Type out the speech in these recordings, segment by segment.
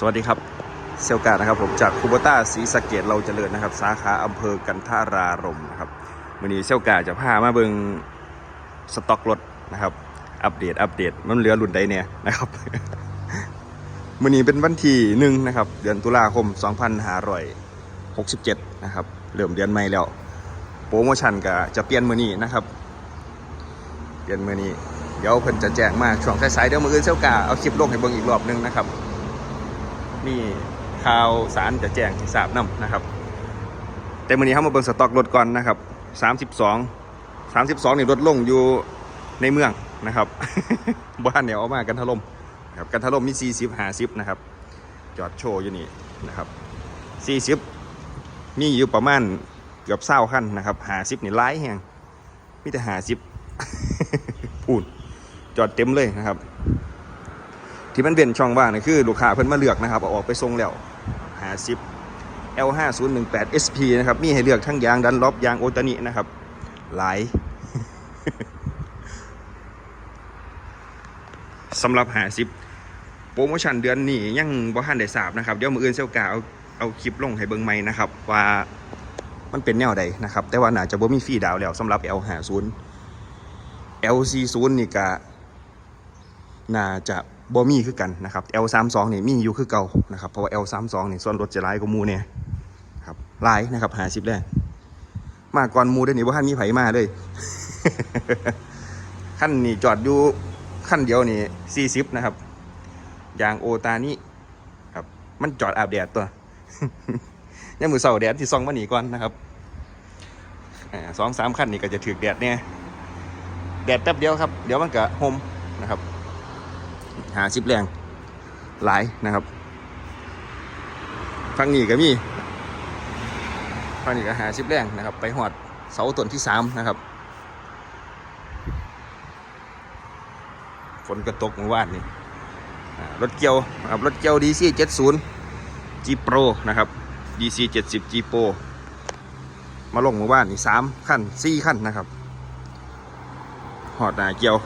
สวัสดีครับเซลกานะครับผมจากคูโบต้าศรีสะเกดเราเจริญนะครับ สาขาอำเภอกันทารารมนะครับวันนี้เซลกาจะพามาเบิงสต็อกรถนะครับ อัปเดตอัปเดตมันเหลือรุ่นใดเนี่ยนะครับวันนี้เป็นวันที่หนึ่งนะครับเดือนตุลาคม 2567 นะครับเริ่มเดือนใหม่แล้ว โปรโมชั่นก็จะเปลี่ยนมือนี้นะครับ เปลี่ยนมือนี้เดี๋ยวเพิ่นจะแจ้งมาช่วงสายๆเดี๋ยวมืออื่นเซลกาเอาคลิปลงให้เบิ่งอีกรอบหนึงนะครับ นี่ข่าวสารจะแจ้งให้ทราบนํนะครับ แต่มื้อนี้เฮามาเบิ่งสต็อกรถก่อนนะครับ 32 32นี่ลดลงอยู่ในเมืองนะครับบ้านเนี่ยเอามากันถล่มนะครับกันถล่มมี 40 50นะครับ จอดโชว์อยู่นี่นะครับ40มีอยู่ประมาณเกือบเศร้าขั้นนะครับ50นี่หลายแฮงมีแต่50พูดจอดเต็มเลยนะครับ ที่มันเป็นช่องว่างนี่คือลูกค้าเพิ่นมาเลือกนะครับเอาออกไปส่งแล้ว50 L5018 SP นะครับมีให้เลือกทั้งยางดันล็อบยางโอตานินะครับ หลายสำหรับ50โปรโมชั่นเดือนนี้ยังบ่ทันได้ทราบนะครับ เดี๋ยวมืออื่นเซลกาเอาเอาคลิปลงให้เบิ่งใหม่นะครับ ว่ามันเป็นแนวใดนะครับ แต่ว่าน่าจะบ่มีฟรีดาวแล้วสำหรับ L50 L40 นี่ก็น่าจะ บ่มีคือกันนะครับ L32 นี่มีอยู่คือเก่านะครับเพราะว่า L32 นี่ส่วนรถจะหลายกว่ามูเนี่ยครับหลายนะครับหาสิบแรกมาก่อนมูได้อนี่ว่าท่านมีไผมาเลยขั้นนี่จอดอยู่ขั้นเดียวนี่40นะครับยางโอตานี่ครับ มันจอดอาบแดดตัวยังมือเสาแดดที่ซองมาหนีก่อนนะครับสองสามขั้นนี่ก็จะถือแดดเนี่ยแดดแป๊บเดียวครับ เดี๋ยวมันก็ห่มนะครับ หาสิบแรงหลายนะครับฟังนี้ก็มีฟังนี้ก็หาสิบแรงนะครับ ไปหอดเสาต้นที่สามนะครับฝนกระตกเมื่อวานนี่รถเกียวนะครับรถเกียว DC 70 G Pro นะครับ DC 70 G Pro มาลงเมื่อวานนี่สามขั้นสี่ขั้นนะครับหอดหนาเกียว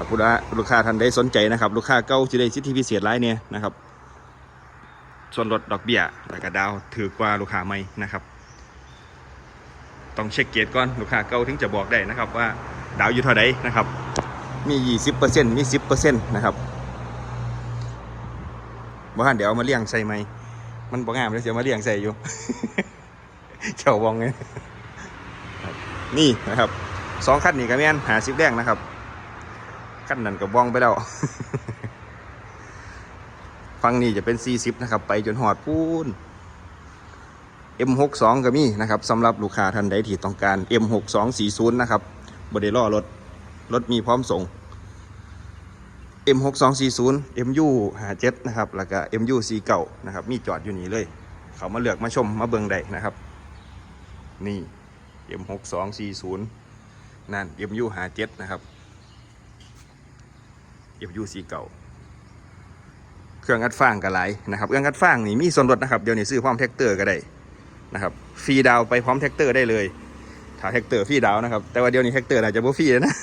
ครับผู้ละลูกค้าท่านใดสนใจนะครับ ลูกค้าเก่าจะได้สิทธิพิเศษหลายเนี่ยนะครับ ส่วนลดดอกเบี้ยแล้วก็ดาวถือกว่าลูกค้าใหม่นะครับ ต้องเช็คเกียรก่อนลูกค้าเก่าถึงจะบอกได้นะครับ ว่าดาวอยู่เท่าใดนะครับ มี 20%มี 10%นะครับบ่ฮันเดี๋ยวเอามาเลี้ยงใส่ไหมมันบ่งามเลยเสียวมาเลี้ยงใส่อยู่เจ้าวองไงครับนี่นะครับสองคันนี่ก็แม่นหาสิบแดงนะครับ ขั้นนั้นก็บ้องไปแล้วฟังนี่จะเป็น 40 นะครับ ไปจนหอดพูน M62 ก็มีนะครับสำหรับลูกค้าท่านใดที่ต้องการ M6240 นะครับบไดล่อรถ รถมีพร้อมส่ง M6240 MU57 นะครับ แล้วก็ MU49 นะครับ มีจอดอยู่นี่เลย เขามาเลือกมาชมมาเบิงได้นะครับ นี่ M6240 นั่น MU57 นะครับ FU4 เก่าเครื่องอัดฟางก็หลายนะครับเครื่องอัดฟางนี่มีส่วนลดนะครับเดี๋ยวนี้ซื้อพร้อมแท็กเตอร์ก็ได้นะครับฟรีดาวไปพร้อมแท็กเตอร์ได้เลยถ้าแท็กเตอร์ฟรีดาวนะครับแต่ว่าเดี๋ยวนี้แท็กเตอร์อาจจะบ่ฟรีแล้วนะ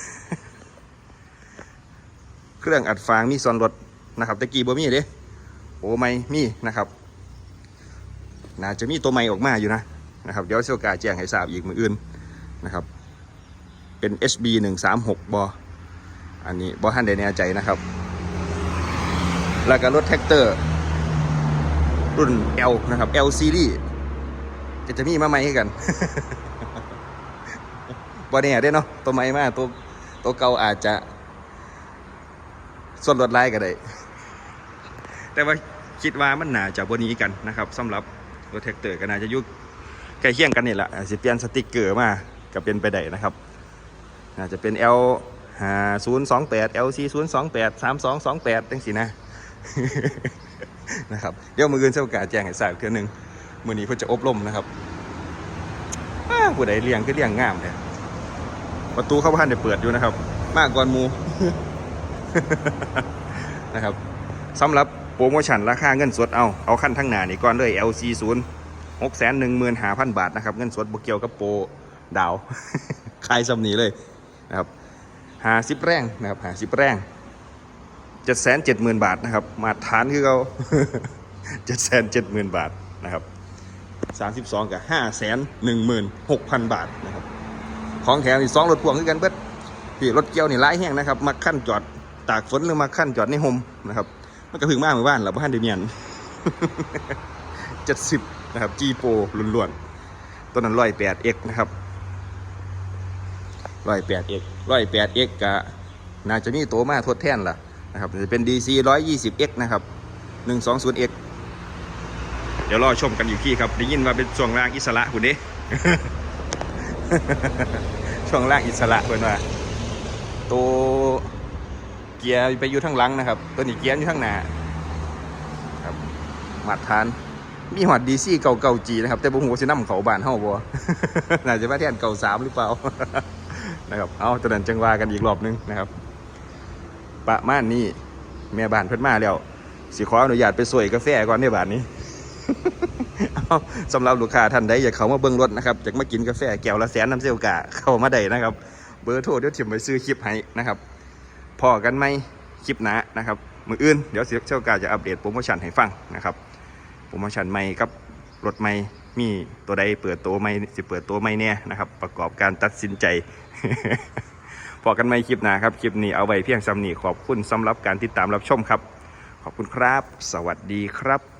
เครื่องอัดฟางมีส่วนลดนะครับตะกี้บ่มีเด้โอ้ไม่มีนะครับน่าจะมีตัวใหม่ออกมาอยู่นะนะครับเดี๋ยวเซลกาแจ้งให้ทราบอีกมืออื่นนะครับเป็น HB 136บอ อันนี้บอท่านได้แน่ใจนะครับ แล้วก็รถแท็กเตอร์ รุ่น L นะครับ L series จะจะมีมาใหม่ให้กันบอเนี่ยได้เนาะตัวใหม่มาตัวตัวเก่าอาจจะ ส่วนลดไล่ก็ได้ แต่ว่าคิดว่ามันหนาจะบนนี้กันนะครับสำหรับรถแท็กเตอร์ก็น่าจะยุคใกล้เคียงกันนี่แหละอาจจะเปลี่ยนสติกเกอร์มาก็เป็นไปได้นะครับน่าจะเป็น L ห้าศูนย์สองแปด L C ศูนย์สองแปดสามสองสองแปดตั้งสินะนะครับเดี๋ยวมืออื่นเจ้ากาแจ้งให้ทราบเทื่อหนึงมือนี้เพื่อจะอบรมนะครับผู้ใดเลี้ยงก็เลี้ยงงามเลยประตูเข้าบ้านได้เปิดอยู่นะครับ มากกว่ามูนะครับสำหรับโปรโมชั่นราคาเงินสดเอา เอาขั้นทั้งหนานี่ก่อนเลย LC 0 6 1 1 5 0 0 0บาทนะครับ เงินสดบเกี่ยวกับโปรดาว ขายสำนีเลยนะครับ หาสิบแรงนะครับหาสิบแรงเจ็ดแสนเจ็ดหมื่นบาทนะครับ มาฐานคือเขาเจ็ดแสนเจ็ดหมื่นบาทนะครับสามสิบสองกับห้าแสนหนึ่งหมื่นหกพันบาทนะครับ ของแถมอีกสองรถพ่วงคือกันเบิดพี่รถเกี่ยวนี่ร้ายแห้งนะครับ มาขั้นจอดตากฝนหรือมาขั้นจอดในโฮมนะครับ มันก็พึ่งมากเมื่อวานเราบ้านเดียนเนียนเจ็ดสิบนะครับจีโปล้วนๆตัวนั้นร้อยแปดเอ็กนะครับ ร้อยแปดเอ็กร้อยแปดเอ็กกะน่าจะมีตัวมาทดแทนล่ะนะครับจะเป็น DC ร้อยยี่สิบเอ็กนะครับหนึ่งสองศูนย์เอ็กเดี๋ยวรอชมกันอยู่ที่ครับ ได้ยินว่าเป็นช่วงล่างอิสระคุณเด้ช่วงล่างอิสระเพื่อนว่าตัวเกียร์ไปอยู่ข้งหลังนะครับ ตัวนี้เกียร์อยู่ข้งหน้าครับมาตรฐาน มีหอดดีซี่เก่าเก่าจีนะครับ แต่บุหัวาสิน้ำเขาบานเฮาบ่น่าจะมาแทนเก่าสามหรือเปล่า นะครับ เอาตอนนั้นจังว่ากันอีกรอบนึงนะครับประมาณนี้แม่บ้านเพิ่นมาแล้วสิขออนุญาตไปสวยกาแฟก่อนในบ้านนี้เอาสำหรับลูกค้าท่านใดอยากเข้ามาเบิ่งรถนะครับอยากมากินกาแฟแก้วละแสนน้ำเซลกาเข้ามาได้นะครับ เบอร์โทรเดี๋ยวถิมไปซื้อคลิปให้นะครับพอกันไหมคลิปหนานะครับมืออื่นเดี๋ยวเซลกาจะอัปเดตโปรโมชั่นให้ฟังนะครับโปรโมชั่นใหม่กับรถใหม่มีตัวใดเปิดตัวใหม่สิเปิดตัวใหม่เนี่ยนะครับ ประกอบการตัดสินใจ พอกันไหมคลิปหน้าครับ คลิปนี้เอาไว้เพียงสำนีขอบคุณสำหรับการติดตามรับชมครับ ขอบคุณครับ สวัสดีครับ